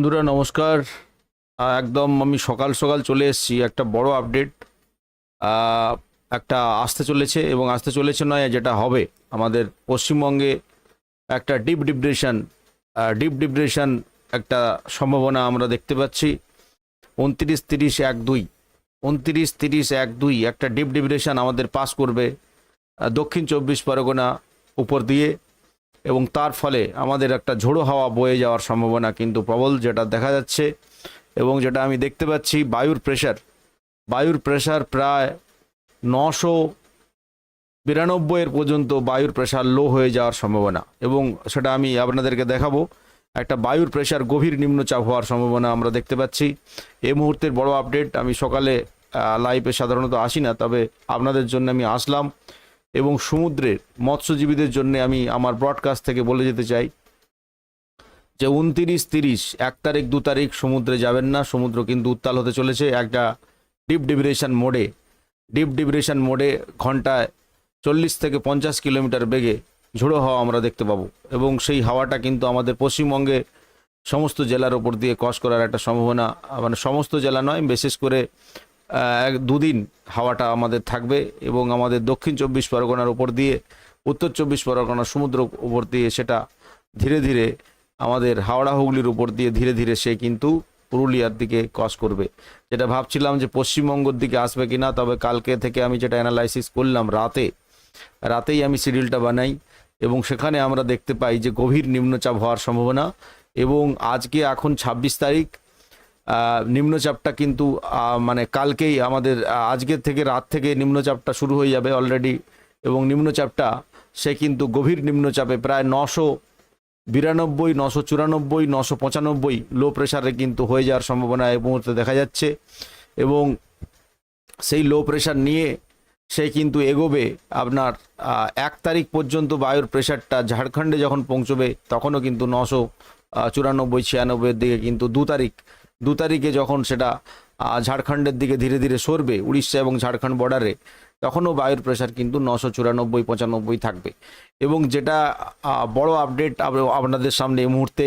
বন্ধুরা, নমস্কার। একদম আমি সকাল সকাল চলে এসেছি, একটা বড় আপডেট একটা আসতে চলেছে এবং আসতে চলেছে নয়, যেটা হবে। আমাদের পশ্চিমবঙ্গে একটা ডিপ ডিপ্রেশন ডিপ ডিপ্রেশন একটা সম্ভাবনা আমরা দেখতে পাচ্ছি। উনত্রিশ তিরিশ এক দুই, উনত্রিশ তিরিশ এক দুই একটা ডিপ ডিপ্রেশন আমাদের পাস করবে দক্ষিণ চব্বিশ পরগনা উপর দিয়ে। এবং তার ফলে আমাদের একটা ঝোড়ো হাওয়া বয়ে যাওয়ার সম্ভাবনা কিন্তু প্রবল যেটা দেখা যাচ্ছে এবং যেটা আমি দেখতে পাচ্ছি, বায়ুর প্রেশার বায়ুর প্রেশার প্রায় নশো বিরানব্বইয়ের পর্যন্ত বায়ুর প্রেশার লো হয়ে যাওয়ার সম্ভাবনা এবং সেটা আমি আপনাদেরকে দেখাবো। একটা বায়ুর প্রেশার গভীর নিম্নচাপ হওয়ার সম্ভাবনা আমরা দেখতে পাচ্ছি। এই মুহূর্তের বড় আপডেট আমি সকালে লাইভে সাধারণত আসি না, তবে আপনাদের জন্য আমি আসলাম। এবং সমুদ্রের মৎস্যজীবীদের জন্য আমি আমার ব্রডকাস্ট থেকে বলে যেতে চাই যে উনতিরিশ তিরিশ, এক তারিখ, দু তারিখ সমুদ্রে যাবেন না। সমুদ্র কিন্তু উত্তাল হতে চলেছে। একটা ডিপ ডিপ্রেশন মোডে ডিপ ডিপ্রেশন মোডে ঘন্টায় চল্লিশ থেকে পঞ্চাশ কিলোমিটার বেগে ঝোড়ো হাওয়া আমরা দেখতে পাবো। এবং সেই হাওয়াটা কিন্তু আমাদের পশ্চিমবঙ্গে সমস্ত জেলার ওপর দিয়ে ক্রস করার একটা সম্ভাবনা মানে সমস্ত জেলা নয়, বিশেষ করে দুদিন হাওয়াটা আমাদের থাকবে এবং আমাদের দক্ষিণ চব্বিশ পরগনার উপর দিয়ে উত্তর চব্বিশ পরগনার সমুদ্র উপর দিয়ে সেটা ধীরে ধীরে আমাদের হাওড়া হুগলির উপর দিয়ে ধীরে ধীরে সে কিন্তু পুরুলিয়ার দিকে ক্রস করবে। যেটা ভাবছিলাম যে পশ্চিমবঙ্গের দিকে আসবে কিনা তবে কালকে থেকে আমি যেটা অ্যানালাইসিস করলাম রাতে রাতেই আমি শিডিউলটা বানাই এবং সেখানে আমরা দেখতে পাই যে গভীর নিম্নচাপ হওয়ার সম্ভাবনা এবং আজকে এখন ছাব্বিশ তারিখ আহ, নিম্নচাপটা কিন্তু মানে কালকেই আমাদের আজকের থেকে রাত থেকে নিম্নচাপটা শুরু হয়ে যাবে অলরেডি এবং নিম্নচাপটা, সে কিন্তু গভীর নিম্নচাপে প্রায় নশো বিরানব্বই, নশো চুরানব্বই, নশো পঁচানব্বই লো প্রেশারে কিন্তু হয়ে যাওয়ার সম্ভাবনা এই মুহূর্তে দেখা যাচ্ছে এবং সেই লো প্রেশার নিয়ে সে কিন্তু এগোবে আপনার এক তারিখ পর্যন্ত বায়ুর প্রেশারটা ঝাড়খণ্ডে যখন পৌঁছবে তখনও কিন্তু নশো চুরানব্বই ছিয়ানব্বইয়ের দিকে কিন্তু দু তারিখ দু তারিখে যখন সেটা ঝাড়খণ্ডের দিকে ধীরে ধীরে সরবে উড়িষ্যা এবং ঝাড়খণ্ড বর্ডারে তখনও বায়ুর প্রেশার কিন্তু নশো চুরানব্বই পঁচানব্বই থাকবে। এবং যেটা বড় আপডেট আপনাদের সামনে এই মুহূর্তে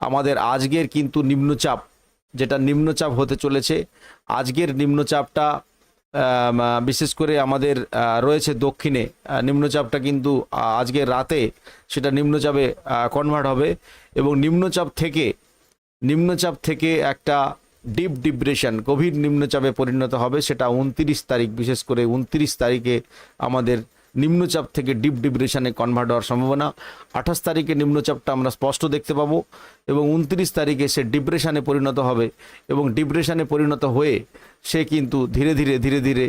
আমাদের আজকের কিন্তু নিম্নচাপ যেটা নিম্নচাপ হতে চলেছে আজকের নিম্নচাপটা বিশেষ করে আমাদের রয়েছে দক্ষিণে নিম্নচাপটা কিন্তু আহ, আজকের রাতে সেটা নিম্নচাপে কনভার্ট হবে এবং নিম্নচাপ থেকে নিম্নচাপ থেকে একটা ডিপ ডিপ্রেশন গভীর নিম্নচাপে পরিণত হবে, সেটা উনত্রিশ তারিখ, বিশেষ করে উনত্রিশ তারিখে আমাদের নিম্নচাপ থেকে ডিপ ডিপ্রেশনে কনভার্ট হওয়ার সম্ভাবনা। আঠাশ তারিখে নিম্নচাপটা আমরা স্পষ্ট দেখতে পাবো এবং উনত্রিশ তারিখে সে ডিপ্রেশনে পরিণত হবে এবং ডিপ্রেশনে পরিণত হয়ে সে কিন্তু ধীরে ধীরে ধীরে ধীরে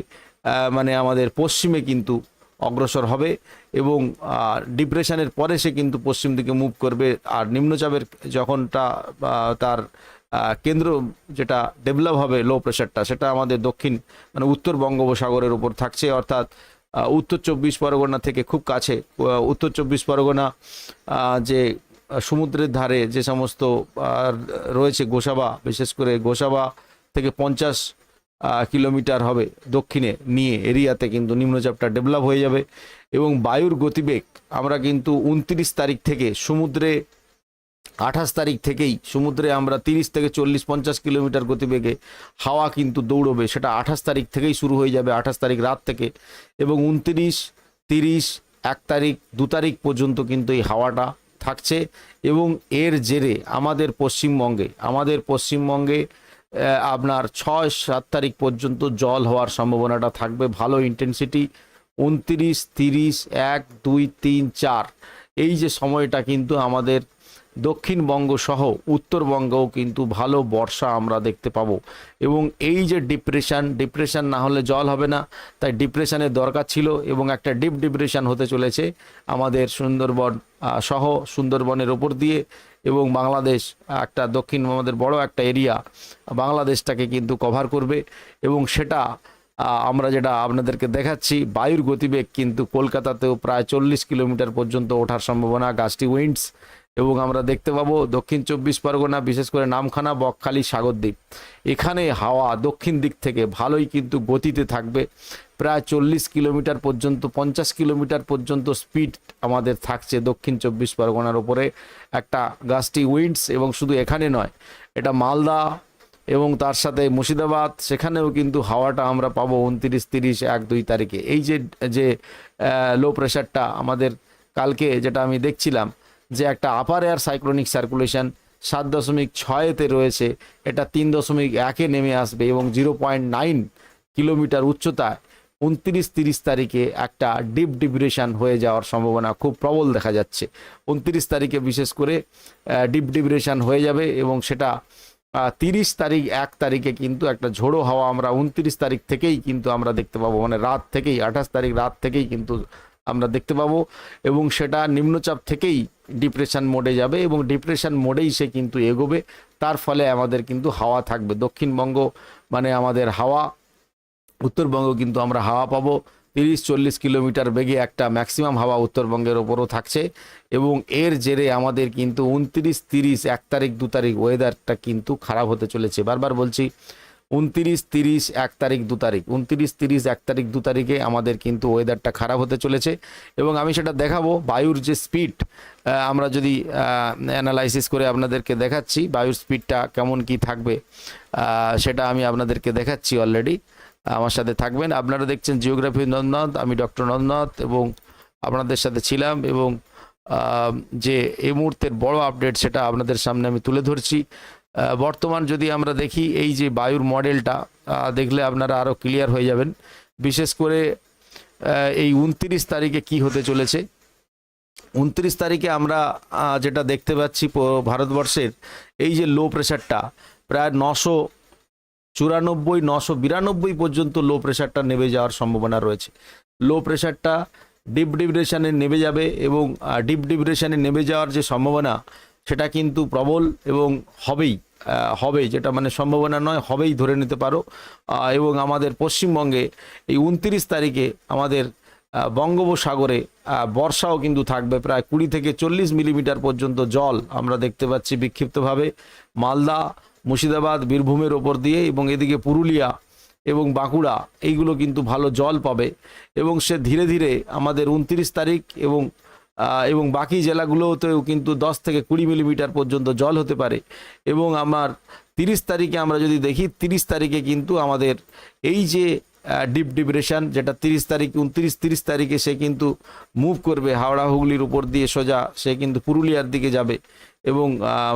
মানে আমাদের পশ্চিমে কিন্তু অগ্রসর হবে এবং ডিপ্রেশনের পরে সে কিন্তু পশ্চিম দিকে মুভ করবে। আর নিম্নচাপের যখনটা তার কেন্দ্র যেটা ডেভেলপ হবে লো প্রেশারটা সেটা আমাদের দক্ষিণ মানে উত্তর বঙ্গোপসাগরের উপর থাকছে। অর্থাৎ উত্তর চব্বিশ পরগনা থেকে খুব কাছে উত্তর চব্বিশ পরগনা যে সমুদ্রের ধারে যে সমস্ত রয়েছে গোসাবা, বিশেষ করে গোসাবা থেকে পঞ্চাশ কিলোমিটার হবে দক্ষিণে নিয়ে। এরিয়াতে কিন্তু নিম্নচাপটা ডেভেলপ হয়ে যাবে এবং বায়ুর গতিবেগ আমরা কিন্তু উনত্রিশ তারিখ থেকে সমুদ্রে, আঠাশ তারিখ থেকেই সমুদ্রে আমরা তিরিশ থেকে চল্লিশ, পঞ্চাশ কিলোমিটার গতিবেগে হাওয়া কিন্তু দৌড়বে। সেটা আঠাশ তারিখ থেকেই শুরু হয়ে যাবে, আঠাশ তারিখ রাত থেকে। এবং উনত্রিশ, তিরিশ, এক তারিখ, দু তারিখ পর্যন্ত কিন্তু এই হাওয়াটা থাকছে। এবং এর জেরে আমাদের পশ্চিমবঙ্গে আমাদের পশ্চিমবঙ্গে আপনার ছয় সাত তারিখ পর্যন্ত জল হওয়ার সম্ভাবনাটা থাকবে। ভালো ইন্টেন্সিটি উনত্রিশ, তিরিশ, এক, দুই, তিন, চার। এই যে সময়টা কিন্তু আমাদের দক্ষিণবঙ্গ সহ উত্তরবঙ্গও কিন্তু ভালো বর্ষা আমরা দেখতে পাবো। এবং এই যে ডিপ্রেশন ডিপ্রেশন না হলে জল হবে না, তাই ডিপ্রেশনের দরকার ছিল এবং একটা ডিপ ডিপ্রেশন হতে চলেছে আমাদের সুন্দরবন সহ সুন্দরবনের ওপর দিয়ে। এবং বাংলাদেশ একটা দক্ষিণ আমাদের বড় একটা এরিয়া বাংলাদেশটাকে কিন্তু কভার করবে এবং সেটা আমরা যেটা আপনাদেরকে দেখাচ্ছি, বায়ুর গতিবেগ কিন্তু কলকাতাতেও প্রায় চল্লিশ কিলোমিটার পর্যন্ত ওঠার সম্ভাবনা, গাছটি উইন্ডস এবং আমরা দেখতে পাবো দক্ষিণ চব্বিশ পরগনা, বিশেষ করে নামখানা, বকখালি, সাগরদ্বীপ। এখানে হাওয়া দক্ষিণ দিক থেকে ভালোই কিন্তু গতিতে থাকবে। প্রায় চল্লিশ কিলোমিটার পর্যন্ত, পঞ্চাশ কিলোমিটার পর্যন্ত স্পিড আমাদের থাকছে দক্ষিণ চব্বিশ পরগনার ওপরে একটা গাছটি উইন্ডস এবং শুধু এখানে নয়, এটা মালদা এবং তার সাথে মুর্শিদাবাদ, সেখানেও কিন্তু হাওয়াটা আমরা পাবো উনত্রিশ, তিরিশ, এক, দুই তারিখে। এই যে যে লো প্রেশারটা আমাদের কালকে যেটা আমি দেখছিলাম যে একটা আপার এয়ার সাইক্লোনিক সার্কুলেশন সাত দশমিক ছয়েতে রয়েছে, এটা তিন দশমিক একে নেমে আসবে এবং জিরো পয়েন্ট নাইন কিলোমিটার উচ্চতায় উনত্রিশ তিরিশ তারিখে একটা ডিপ ডিপ্রেশন হয়ে যাওয়ার সম্ভাবনা খুব প্রবল দেখা যাচ্ছে। উনত্রিশ তারিখে বিশেষ করে ডিপ ডিপ্রেশন হয়ে যাবে এবং সেটা তিরিশ তারিখ এক তারিখে কিন্তু একটা ঝোড়ো হাওয়া আমরা উনত্রিশ তারিখ থেকেই কিন্তু আমরা দেখতে পাবো। মানে রাত থেকেই, আঠাশ তারিখ রাত থেকেই কিন্তু আমরা দেখতে পাবো এবং সেটা নিম্নচাপ থেকেই ডিপ্রেশন মোডে যাবে এবং ডিপ্রেশন মোডেই সে কিন্তু এগোবে। তার ফলে আমাদের কিন্তু হাওয়া থাকবে। দক্ষিণবঙ্গ মানে আমাদের হাওয়া, উত্তরবঙ্গ কিন্তু আমরা হাওয়া পাবো। তিরিশ, চল্লিশ কিলোমিটার বেগে একটা ম্যাক্সিমাম হাওয়া উত্তরবঙ্গের ওপরও থাকছে এবং এর জেরে আমাদের কিন্তু উনত্রিশ, তিরিশ, এক তারিখ, দু তারিখ ওয়েদারটা কিন্তু খারাপ হতে চলেছে। বারবার বলছি উনত্রিশ, তিরিশ, এক তারিখ, দু তারিখ। উনত্রিশ, তিরিশ, এক তারিখ, দু তারিখে আমাদের কিন্তু ওয়েদারটা খারাপ হতে চলেছে এবং আমি সেটা দেখাবো বায়ুর যে স্পিড আমরা যদি অ্যানালাইসিস করে আপনাদেরকে দেখাচ্ছি বায়ুর স্পিডটা কেমন কি থাকবে সেটা আমি আপনাদেরকে দেখাচ্ছি অলরেডি আমার সাথে থাকবেন। আপনারা দেখছেন জিওগ্রাফি নন্দনাথ আমি ডক্টর নন্দনাথ এবং আপনাদের সাথে ছিলাম এবং যে এই মুহূর্তের বড় আপডেট সেটা আপনাদের সামনে আমি তুলে ধরছি। বর্তমান যদি আমরা দেখি, এই যে বায়ুর মডেলটা দেখলে আপনারা আরও ক্লিয়ার হয়ে যাবেন। বিশেষ করে এই উনত্রিশ তারিখে কি হতে চলেছে? উনত্রিশ তারিখে আমরা যেটা দেখতে পাচ্ছি ভারতবর্ষের, এই যে লো প্রেশারটা প্রায় নশো চুরানব্বই, নশো বিরানব্বই পর্যন্ত লো প্রেশারটা নেমে যাওয়ার সম্ভাবনা রয়েছে। লো প্রেশারটা ডিপ ডিপ্রেশনে নেমে যাবে এবং ডিপ ডিপ্রেশনে নেমে যাওয়ার যে সম্ভাবনা সেটা কিন্তু প্রবল এবং হবেই হবে যেটা মানে সম্ভাবনা নয়, হবেই ধরে নিতে পারো। এবং আমাদের পশ্চিমবঙ্গে এই উনত্রিশ তারিখে আমাদের বঙ্গোপসাগরে বর্ষাও কিন্তু থাকবে প্রায় কুড়ি থেকে চল্লিশ মিলিমিটার পর্যন্ত জল আমরা দেখতে পাচ্ছি বিক্ষিপ্তভাবে। মালদা, মুর্শিদাবাদ, বীরভূমের ওপর দিয়ে এবং এদিকে পুরুলিয়া এবং বাঁকুড়া, এইগুলো কিন্তু ভালো জল পাবে। এবং সে ধীরে ধীরে আমাদের উনত্রিশ তারিখ এবং এবং বাকি জেলাগুলোতেও কিন্তু দশ থেকে কুড়ি মিলিমিটার পর্যন্ত জল হতে পারে। এবং আমার তিরিশ তারিখে আমরা যদি দেখি, তিরিশ তারিখে কিন্তু আমাদের এই যে ডিপ ডিপ্রেশন, যেটা তিরিশ তারিখ, উনত্রিশ, তিরিশ তারিখে সে কিন্তু মুভ করবে, হাওড়া হুগলির উপর দিয়ে সোজা সে কিন্তু পুরুলিয়ার দিকে যাবে। এবং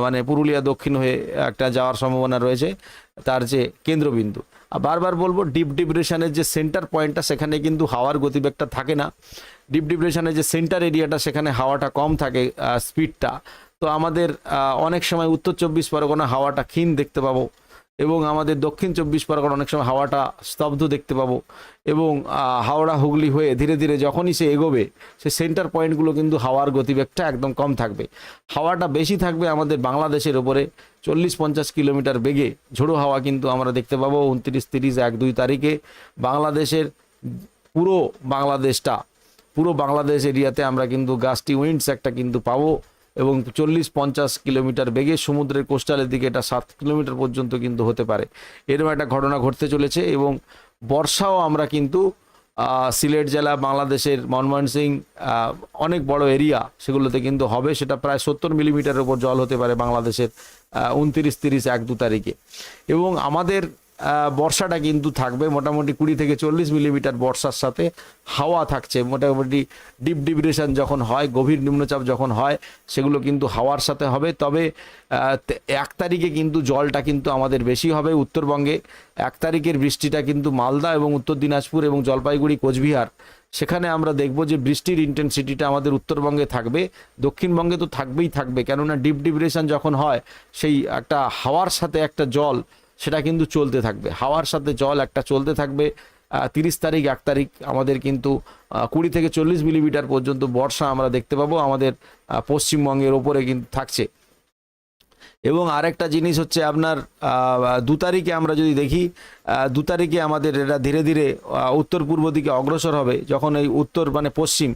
মানে পুরুলিয়া দক্ষিণ হয়ে একটা যাওয়ার সম্ভাবনা রয়েছে তার যে কেন্দ্রবিন্দু। আর বারবার বলব, ডিপ ডিপ্রেশনের যে সেন্টার পয়েন্টটা, সেখানে কিন্তু হাওয়ার গতিবেগটা থাকে না। ডিপ ডিপ্রেশনের যে সেন্টার এরিয়াটা, সেখানে হাওয়াটা কম থাকে স্পিডটা। তো আমাদের অনেক সময় উত্তর চব্বিশ পরগনা হাওয়াটা ক্ষীণ দেখতে পাবো এবং আমাদের দক্ষিণ চব্বিশ পরগনা অনেক সময় হাওয়াটা স্তব্ধ দেখতে পাবো এবং হাওড়া হুগলি হয়ে ধীরে ধীরে যখনই সে এগোবে, সে সেন্টার পয়েন্টগুলো কিন্তু হাওয়ার গতিবেগটা একদম কম থাকবে। হাওয়াটা বেশি থাকবে আমাদের বাংলাদেশের ওপরে, চল্লিশ পঞ্চাশ কিলোমিটার বেগে। ঝোড়ো হাওয়া কিন্তু আমরা দেখতে পাবো, উনত্রিশ, তিরিশ, এক, দুই তারিখে। বাংলাদেশের পুরো বাংলাদেশটা পুরো বাংলাদেশ এরিয়াতে আমরা কিন্তু গাছটি উইন্ডস একটা কিন্তু পাবো এবং চল্লিশ পঞ্চাশ কিলোমিটার বেগে সমুদ্রের কোস্টালের দিকে এটা সাত কিলোমিটার পর্যন্ত কিন্তু হতে পারে। এরকম একটা ঘটনা ঘটতে চলেছে এবং বর্ষাও আমরা কিন্তু সিলেট জেলা, বাংলাদেশের মনমোহন অনেক বড় এরিয়া সেগুলোতে কিন্তু হবে। সেটা প্রায় সত্তর মিলিমিটারের উপর জল হতে পারে বাংলাদেশের উনত্রিশ তিরিশ এক দু তারিখে। এবং আমাদের বর্ষাটা কিন্তু থাকবে। মোটামুটি কুড়ি থেকে চল্লিশ মিলিমিটার বর্ষার সাথে হাওয়া থাকছে। মোটামুটি ডিপ ডিপ্রেশন যখন হয়, গভীর নিম্নচাপ যখন হয়, সেগুলো কিন্তু হাওয়ার সাথে হবে। তবে এক তারিখে কিন্তু জলটা কিন্তু আমাদের বেশি হবে উত্তরবঙ্গে। এক তারিখের বৃষ্টিটা কিন্তু মালদা এবং উত্তর দিনাজপুর এবং জলপাইগুড়ি, কোচবিহার। সেখানে আমরা দেখব যে বৃষ্টির ইন্টেন্সিটিটা আমাদের উত্তরবঙ্গে থাকবে। দক্ষিণবঙ্গে তো থাকবেই থাকবে। কেননা ডিপ ডিপ্রেশন যখন হয়, সেই একটা হাওয়ার সাথে একটা জল সেটা কিন্তু চলতে থাকবে। হাওয়ার সাথে জল একটা চলতে থাকবে। তিরিশ তারিখ, এক তারিখ আমাদের কিন্তু কুড়ি থেকে চল্লিশ মিলিমিটার পর্যন্ত বর্ষা আমরা দেখতে পাবো আমাদের পশ্চিমবঙ্গের ওপরে কিন্তু থাকছে। এবং আরেকটা জিনিস হচ্ছে আপনার দু তারিখে আমরা যদি দেখি দু তারিখে আমাদের এটা ধীরে ধীরে উত্তর পূর্ব দিকে অগ্রসর হবে। যখন এই উত্তর মানে পশ্চিম,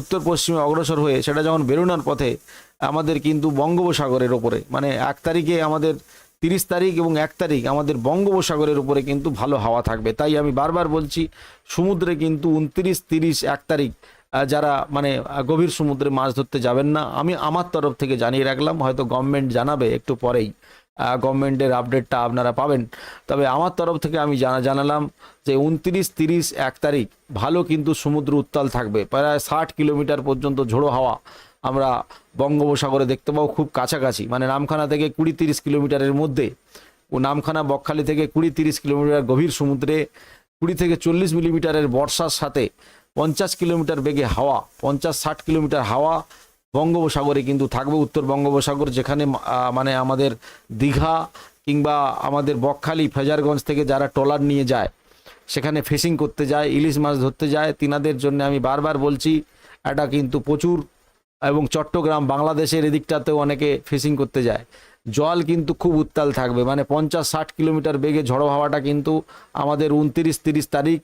উত্তর পশ্চিমে অগ্রসর হয়ে সেটা যখন বেরোনোর পথে আমাদের কিন্তু বঙ্গোপসাগরের ওপরে মানে এক তারিখে আমাদের তিরিশ তারিখ এবং এক তারিখ আমাদের বঙ্গোপসাগরের উপরে কিন্তু ভালো হাওয়া থাকবে। তাই আমি বারবার বলছি, সমুদ্রে কিন্তু উনত্রিশ, তিরিশ, এক তারিখ যারা মানে গভীর সমুদ্রে মাছ ধরতে যাবেন না। আমি আমার তরফ থেকে জানিয়ে রাখলাম, হয়তো গভর্নমেন্ট জানাবে একটু পরেই গভর্নমেন্টের আপডেটটা আপনারা পাবেন। তবে আমার তরফ থেকে আমি জানা, জানালাম যে উনত্রিশ, তিরিশ, এক তারিখ ভালো কিন্তু সমুদ্র উত্তাল থাকবে। প্রায় ষাট কিলোমিটার পর্যন্ত ঝোড়ো হাওয়া আমরা বঙ্গোপসাগরে দেখতে পাবো খুব কাছাকাছি। মানে নামখানা থেকে কুড়ি তিরিশ কিলোমিটারের মধ্যে। ও নামখানা বকখালি থেকে কুড়ি তিরিশ কিলোমিটার গভীর সমুদ্রে, কুড়ি থেকে চল্লিশ মিলিমিটারের বর্ষার সাথে পঞ্চাশ কিলোমিটার বেগে হাওয়া, পঞ্চাশ ষাট কিলোমিটার হাওয়া বঙ্গোপসাগরে কিন্তু থাকবে। উত্তর বঙ্গোপসাগর যেখানে মানে আমাদের দীঘা কিংবা আমাদের বকখালি, ফেজারগঞ্জ থেকে যারা ট্রলার নিয়ে যায়, সেখানে ফিশিং করতে যায়, ইলিশ মাছ ধরতে যায়, তিনাদের জন্য আমি বারবার বলছি, এটা কিন্তু প্রচুর এবং চট্টগ্রাম, বাংলাদেশের এদিকটাতেও অনেকে ফিশিং করতে যায়। জল কিন্তু খুব উত্তাল থাকবে মানে পঞ্চাশ, ষাট কিলোমিটার বেগে ঝড়ো হাওয়াটা কিন্তু আমাদের উনতিরিশ, তিরিশ তারিখ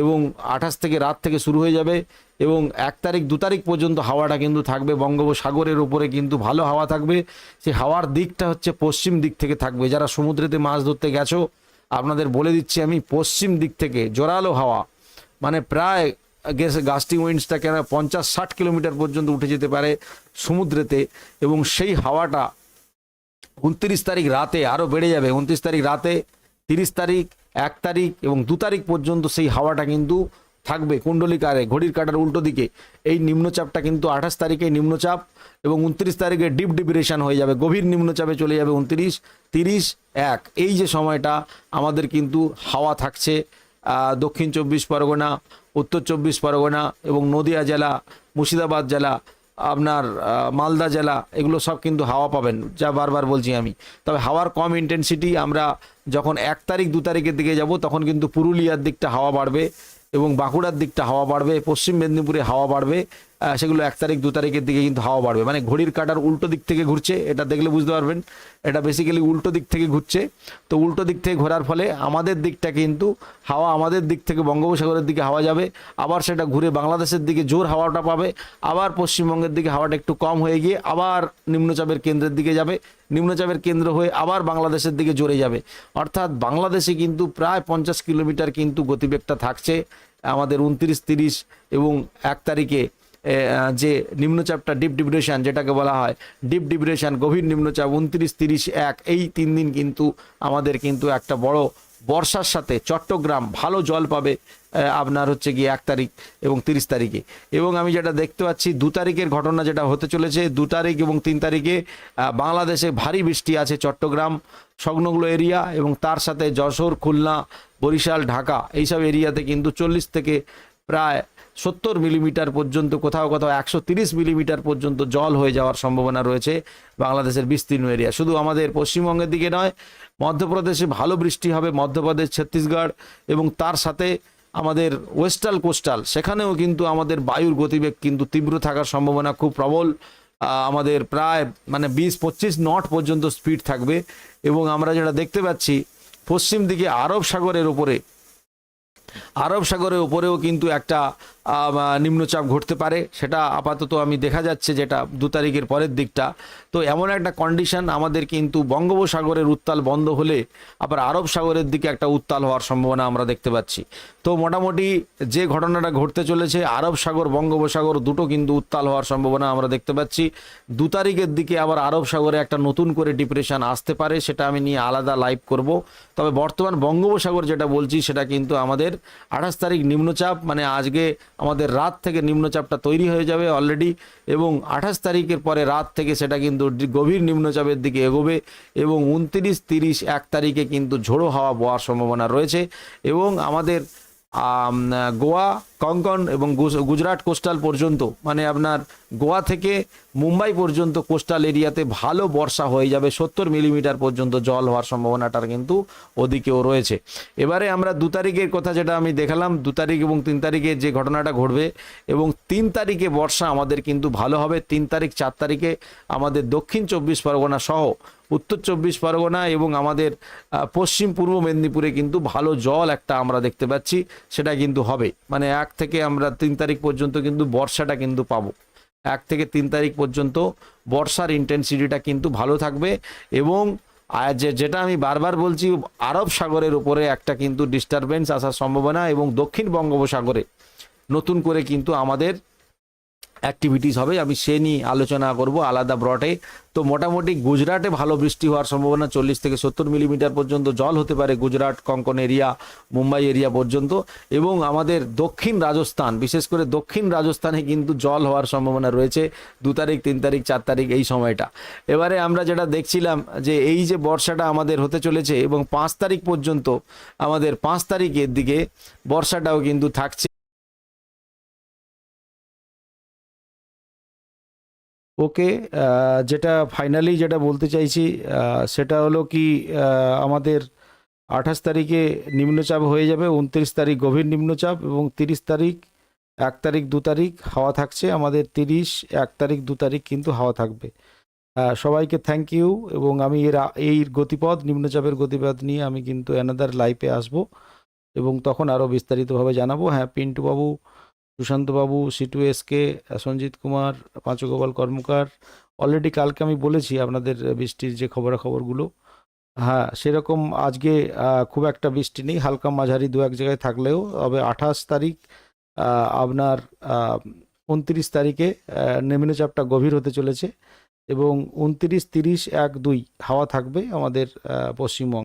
এবং আঠাশ থেকে রাত থেকে শুরু হয়ে যাবে এবং এক তারিখ, দু তারিখ পর্যন্ত হাওয়াটা কিন্তু থাকবে। বঙ্গোপসাগরের উপরে কিন্তু ভালো হাওয়া থাকবে। সেই হাওয়ার দিকটা হচ্ছে পশ্চিম দিক থেকে থাকবে। যারা সমুদ্রেতে মাছ ধরতে গেছো, আপনাদের বলে দিচ্ছি আমি পশ্চিম দিক থেকে জোরালো হাওয়া মানে প্রায় গাস্টিং উইন্ডসটা কেন পঞ্চাশ ষাট কিলোমিটার পর্যন্ত উঠে যেতে পারে সমুদ্রেতে এবং সেই হাওয়াটা উনত্রিশ তারিখ রাতে আরও বেড়ে যাবে। উনত্রিশ তারিখ রাতে, তিরিশ তারিখ, এক তারিখ এবং দু তারিখ পর্যন্ত সেই হাওয়াটা কিন্তু থাকবে কুণ্ডলিকারে, ঘড়ির কাটার উল্টো দিকে। এই নিম্নচাপটা কিন্তু আঠাশ তারিখে নিম্নচাপ এবং উনত্রিশ তারিখে ডিপ ডিপ্রেশন হয়ে যাবে। গভীর নিম্নচাপে চলে যাবে উনত্রিশ, তিরিশ, এক। এই যে সময়টা আমাদের কিন্তু হাওয়া থাকছে দক্ষিণ চব্বিশ পরগনা, উত্তর চব্বিশ পরগনা এবং নদিয়া জেলা, মুর্শিদাবাদ জেলা, আপনার মালদা জেলা, এগুলো সব কিন্তু হাওয়া পাবেন, যা বারবার বলছি আমি। তবে হাওয়ার কম ইন্টেন্সিটি আমরা যখন এক তারিখ, দু তারিখের দিকে যাব, তখন কিন্তু পুরুলিয়ার দিকটা হাওয়া বাড়বে এবং বাঁকুড়ার দিকটা হাওয়া বাড়বে, পশ্চিম মেদিনীপুরে হাওয়া বাড়বে। সেগুলো এক তারিখ, দু তারিখের দিকে কিন্তু হাওয়া বাড়বে। মানে ঘড়ির কাটার উল্টো দিক থেকে ঘুরছে, এটা দেখলে বুঝতে পারবেন। এটা বেসিক্যালি উল্টো দিক থেকে ঘুরছে। তো উল্টো দিক থেকে ঘোরার ফলে আমাদের দিকটা কিন্তু হাওয়া আমাদের দিক থেকে বঙ্গোপসাগরের দিকে হাওয়া যাবে। আবার সেটা ঘুরে বাংলাদেশের দিকে জোর হাওয়াটা পাবে। আবার পশ্চিমবঙ্গের দিকে হাওয়াটা একটু কম হয়ে গিয়ে আবার নিম্নচাপের কেন্দ্রের দিকে যাবে। নিম্নচাপের কেন্দ্র হয়ে আবার বাংলাদেশের দিকে জোরে যাবে। অর্থাৎ বাংলাদেশে কিন্তু প্রায় পঞ্চাশ কিলোমিটার কিন্তু গতিবেগটা থাকছে। আমাদের উনত্রিশ, তিরিশ এবং এক তারিখে যে নিম্নচাপটা ডিপ ডিপ্রেশন যেটাকে বলা হয় ডিপ ডিপ্রেশন গভীর নিম্নচাপ, উনত্রিশ, তিরিশ, এক, এই তিন দিন কিন্তু আমাদের কিন্তু একটা বড় বর্ষার সাথে চট্টগ্রাম ভালো জল পাবে আপনার হচ্ছে গিয়ে এক তারিখ এবং তিরিশ তারিখে। এবং আমি যেটা দেখতে পাচ্ছি, দু তারিখের ঘটনা যেটা হতে চলেছে, দু তারিখ এবং তিন তারিখে বাংলাদেশে ভারী বৃষ্টি আছে চট্টগ্রাম সংলগ্ন এরিয়া এবং তার সাথে যশোর, খুলনা, বরিশাল, ঢাকা, এইসব এরিয়াতে কিন্তু চল্লিশ থেকে প্রায় সত্তর মিলিমিটার পর্যন্ত, কোথাও কোথাও একশো তিরিশ মিলিমিটার পর্যন্ত জল হয়ে যাওয়ার সম্ভাবনা রয়েছে বাংলাদেশের বিস্তীর্ণ এরিয়া। শুধু আমাদের পশ্চিমবঙ্গের দিকে নয়, মধ্যপ্রদেশে ভালো বৃষ্টি হবে, মধ্যপ্রদেশ, ছত্তিশগড় এবং তার সাথে আমাদের ওয়েস্টাল কোস্টাল, সেখানেও কিন্তু আমাদের বায়ুর গতিবেগ কিন্তু তীব্র থাকার সম্ভাবনা খুব প্রবল। আমাদের প্রায় মানে বিশ, পঁচিশ নট পর্যন্ত স্পিড থাকবে এবং আমরা যেটা দেখতে পাচ্ছি, পশ্চিম দিকে আরব সাগরের উপরে, আরব সাগরের উপরেও কিন্তু একটা নিম্নচাপ ঘটতে পারে। সেটা আপাতত আমি দেখা যাচ্ছে যেটা দু তারিখের পরের দিকটা। তো এমন একটা কন্ডিশন আমাদের কিন্তু বঙ্গোপসাগরের উত্তাল বন্ধ হলে আবার আরব সাগরের দিকে একটা উত্তাল হওয়ার সম্ভাবনা আমরা দেখতে পাচ্ছি। তো মোটামুটি যে ঘটনাটা ঘটতে চলেছে, আরব সাগর, বঙ্গোপসাগর দুটো কিন্তু উত্তাল হওয়ার সম্ভাবনা আমরা দেখতে পাচ্ছি। দু তারিখের দিকে আবার আরব সাগরে একটা নতুন করে ডিপ্রেশন আসতে পারে, সেটা আমি নিয়ে আলাদা লাইভ করব। তবে বর্তমান বঙ্গোপসাগর যেটা বলছি, সেটা কিন্তু আমাদের আঠাশ তারিখ নিম্নচাপ মানে আজকে আমাদের রাত থেকে নিম্নচাপটা তৈরি হয়ে যাবে অলরেডি এবং আঠাশ তারিখের পরে রাত থেকে সেটা কিন্তু গভীর নিম্নচাপের দিকে এগোবে এবং উনত্রিশ তিরিশ এক তারিখে কিন্তু ঝোড়ো হাওয়া বওয়ার সম্ভাবনা রয়েছে এবং আমাদের আম, গোয়া, কঙ্কন এবং গুজরাট কোস্টাল পর্যন্ত মানে আপনার গোয়া থেকে মুম্বাই পর্যন্ত কোস্টাল এরিয়াতে ভালো বর্ষা হয়ে যাবে, সত্তর মিলিমিটার পর্যন্ত জল হওয়ার সম্ভাবনাটার কিন্তু ওদিকেও রয়েছে। এবারে আমরা দু তারিখের কথা যেটা আমি দেখালাম, দু তারিখ এবং তিন তারিখে যে ঘটনাটা ঘটবে এবং তিন তারিখে বর্ষা আমাদের কিন্তু ভালো হবে, তিন তারিখ, চার তারিখে আমাদের দক্ষিণ চব্বিশ পরগনা সহ উত্তর চব্বিশ পরগনা এবং আমাদের পশ্চিম পূর্ব মেদিনীপুরে কিন্তু ভালো জল একটা আমরা দেখতে পাচ্ছি, সেটা কিন্তু হবে। মানে এক থেকে আমরা তিন তারিখ পর্যন্ত কিন্তু বর্ষাটা কিন্তু পাবো। এক থেকে তিন তারিখ পর্যন্ত বর্ষার ইন্টেন্সিটিটা কিন্তু ভালো থাকবে এবং যে, যেটা আমি বারবার বলছি, আরব সাগরের উপরে একটা কিন্তু ডিস্টারবেন্স আসার সম্ভাবনা এবং দক্ষিণ বঙ্গোপসাগরে নতুন করে কিন্তু আমাদের অ্যাক্টিভিটিস হবে, আমি সে নিয়ে আলোচনা করব আলাদা ব্রটে তো মোটামুটি গুজরাটে ভালো বৃষ্টি হওয়ার সম্ভাবনা চল্লিশ থেকে সত্তর মিলিমিটার পর্যন্ত জল হতে পারে গুজরাট, কঙ্কন এরিয়া মুম্বাই এরিয়া পর্যন্ত। এবং আমাদের দক্ষিণ রাজস্থান, বিশেষ করে দক্ষিণ রাজস্থানে কিন্তু জল হওয়ার সম্ভাবনা রয়েছে দু তারিখ, তিন তারিখ, চার তারিখ এই সময়টা। এবারে আমরা যেটা দেখছিলাম যে এই যে বর্ষাটা আমাদের হতে চলেছে এবং পাঁচ তারিখ পর্যন্ত আমাদের পাঁচ তারিখের দিকে বর্ষাটাও কিন্তু থাকছে। ওকে যেটা ফাইনালি যেটা বলতে চাইছি সেটা হলো কি আমাদের আঠাশ তারিখে নিম্নচাপ হয়ে যাবে, উনত্রিশ তারিখ গভীর নিম্নচাপ এবং তিরিশ তারিখ, এক তারিখ দু তারিখ হাওয়া থাকছে। আমাদের তিরিশ, এক তারিখ দু তারিখ কিন্তু হাওয়া থাকবে। সবাইকে থ্যাংক ইউ এবং আমি এর এই গতিপথ, নিম্নচাপের গতিপথ নিয়ে আমি কিন্তু অ্যানাদার লাইফে আসব এবং তখন আরও বিস্তারিতভাবে জানাব। হ্যাঁ Pintu Babu Sushantababu CITU S K Sanjit Kumar, Panchgopal Karmakar. Already কালকে আমি বলেছি আপনাদের বৃষ্টির যে খবরাখবরগুলো। হ্যাঁ সেরকম আজকে খুব একটা বৃষ্টি নেই, হালকা মাঝারি দু এক জায়গায় থাকলেও। তবে আঠাশ তারিখ আপনার উনত্রিশ তারিখে নিম্নচাপটা গভীর হতে চলেছে এবং উনত্রিশ, তিরিশ, এক, দুই হাওয়া থাকবে আমাদের পশ্চিমবঙ্গে।